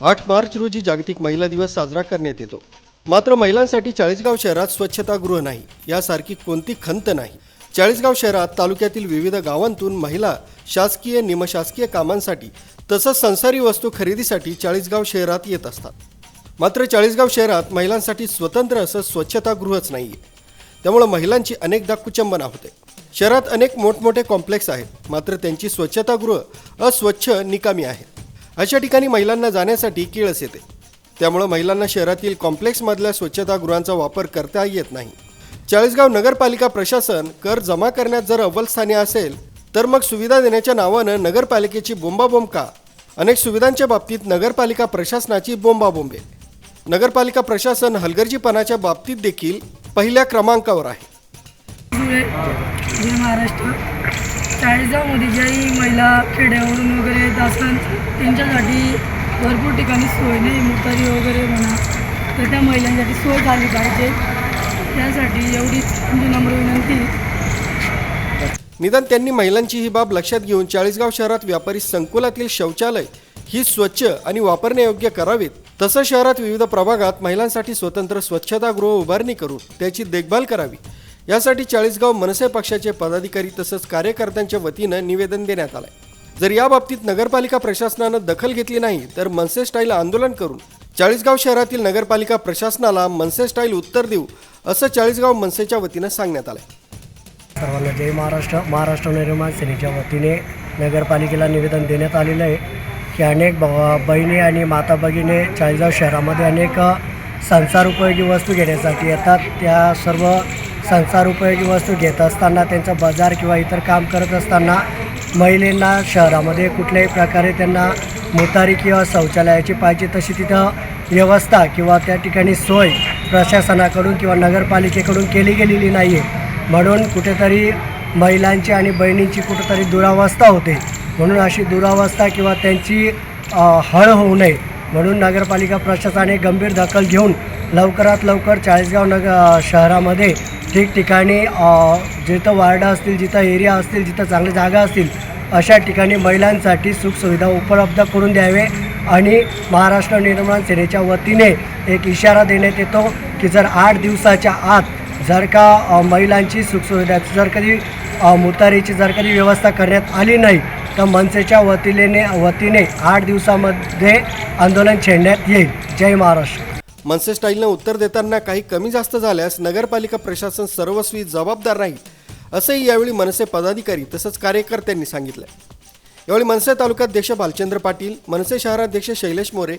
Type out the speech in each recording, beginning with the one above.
आठ मार्च रोजी जागतिक महिला दिवस साजरा करण्यात येतो. मात्र महिलांसाठी चाळीसगाव शहरात स्वच्छतागृह नाही यासारखी कोणती खंत नाही. चाळीसगाव शहरात तालुक्यातील विविध गावांतून महिला शासकीय निमशासकीय कामांसाठी तसंच संसारी वस्तू खरेदीसाठी चाळीसगाव शहरात येत असतात. मात्र चाळीसगाव शहरात महिलांसाठी स्वतंत्र असं स्वच्छतागृहच नाही आहे त्यामुळं महिलांची अनेकदा कुचंबना होते. शहरात अनेक मोठमोठे कॉम्प्लेक्स आहेत मात्र त्यांची स्वच्छतागृह अस्वच्छ निकामी आहेत. अशा ठिकाणी महिलांना जाण्यासाठी किळस येते. त्यामुळं महिलांना शहरातील कॉम्प्लेक्समधल्या स्वच्छतागृहांचा वापर करता येत नाही. चाळीसगाव नगरपालिका प्रशासन कर जमा करण्यात जर अव्वल स्थानी असेल तर मग सुविधा देण्याच्या नावानं नगरपालिकेची बोंबाबोंब का? अनेक सुविधांच्या बाबतीत नगरपालिका प्रशासनाची बोंबाबोंब आहे. नगरपालिका प्रशासन हलगर्जीपणाच्या बाबतीत देखील पहिल्या क्रमांकावर आहे. महाराष्ट्र. चाळीसगावमध्ये ज्याही महिला खेड्यावरून वगैरे येत असतात त्यांच्यासाठी भरपूर ठिकाणी सोय नाही मुतारी वगैरे म्हणा तर त्या महिलांसाठी सोय झाली पाहिजे. त्यासाठी एवढीच आमची नम्र विनंती. निदान त्यांनी महिलांची ही बाब लक्षात घेऊन चाळीसगाव शहरात व्यापारी संकुलातील शौचालय ही स्वच्छ आणि वापरण्यायोग्य करावीत. तसं शहरात विविध प्रभागात महिलांसाठी स्वतंत्र स्वच्छतागृह उभारणी करून त्याची देखभाल करावी. यासाठी चाळीसगाव मनसे पक्षाचे पदाधिकारी तसंच कार्यकर्त्यांच्या वतीनं निवेदन देण्यात आलंय. जर या बाबतीत नगरपालिका प्रशासनानं दखल घेतली नाही तर मनसे स्टाईल आंदोलन करून चाळीसगाव शहरातील नगरपालिका प्रशासनाला मनसे स्टाईल उत्तर देऊ असं चाळीसगाव मनसेच्या वतीनं सांगण्यात आलंय. सर्वांना जय महाराष्ट्र महाराष्ट्र निर्माण सेनेच्या वतीने नगरपालिकेला निवेदन देण्यात आलेलं आहे की अनेक बहिणी आणि माता भगिनी चाळीसगाव शहरामध्ये अनेक संसार उपयोगी वस्तू घेण्यासाठी येतात. त्या सर्व संसार उपयोगी वस्तू घेत असताना त्यांचं बाजार किंवा इतर काम करत असताना महिलांना शहरामध्ये कुठल्याही प्रकारे त्यांना मोतारी किंवा शौचालयाची पाहिजे तशी तिथं व्यवस्था किंवा त्या ठिकाणी सोय प्रशासनाकडून किंवा नगरपालिकेकडून केली गेलेली नाही आहे म्हणून कुठेतरी महिलांची आणि बहिणींची कुठेतरी दुरावस्था होते. म्हणून अशी दुरावस्था किंवा त्यांची हळ होऊ नये. म्हणून नगरपालिका प्रशासनाने गंभीर दखल घेऊन लवकरात लवकर चाळीसगाव नग शहरामध्ये ठिकठिकाणी जिथं वार्ड असतील जिथं एरिया असतील जिथं चांगल्या जागा असतील अशा ठिकाणी महिलांसाठी सुखसुविधा उपलब्ध करून द्यावे आणि महाराष्ट्र निर्माण सेनेच्या वतीने एक इशारा देण्यात येतो की जर आठ दिवसाच्या आत जर का महिलांची सुखसुविधाची जर कधी मुतारीची जर कधी व्यवस्था करण्यात आली नाही तर मनसेच्या वतीने वतीने आठ दिवसामध्ये आंदोलन छेडण्यात येईल. जय महाराष्ट्र. मनसे स्टाईलनं उत्तर देताना काही कमी जास्त झाल्यास नगरपालिका प्रशासन सर्वस्वी जबाबदार राहील असंही यावेळी मनसे पदाधिकारी तसंच कार्यकर्त्यांनी सांगितलं यावेळी मनसे तालुकाध्यक्ष भालचंद्र पाटील मनसे शहराध्यक्ष शैलेश मोरे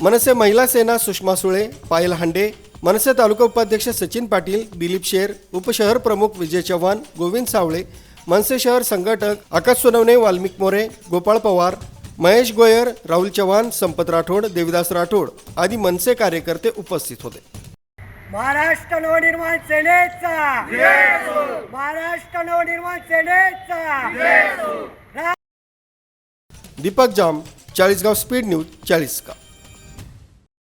मनसे महिला सेना सुषमा सुळे पायल हांडे मनसे तालुका उपाध्यक्ष सचिन पाटील दिलीप शेर उपशहर प्रमुख विजय चव्हाण गोविंद सावळे मनसे शहर संघटक आकाश सोनवणे वाल्मिक मोरे गोपाळ पवार महेश गोयर राहुल चव्हाण संपत राठोड देविदास राठोड आदी मनसे कार्यकर्ते उपस्थित होते. महाराष्ट्र नवनिर्माण सेनेचा! महाराष्ट्र नवनिर्माण सेनेचा! Deepak Jam Chalisgaon speed news Chalisgaon.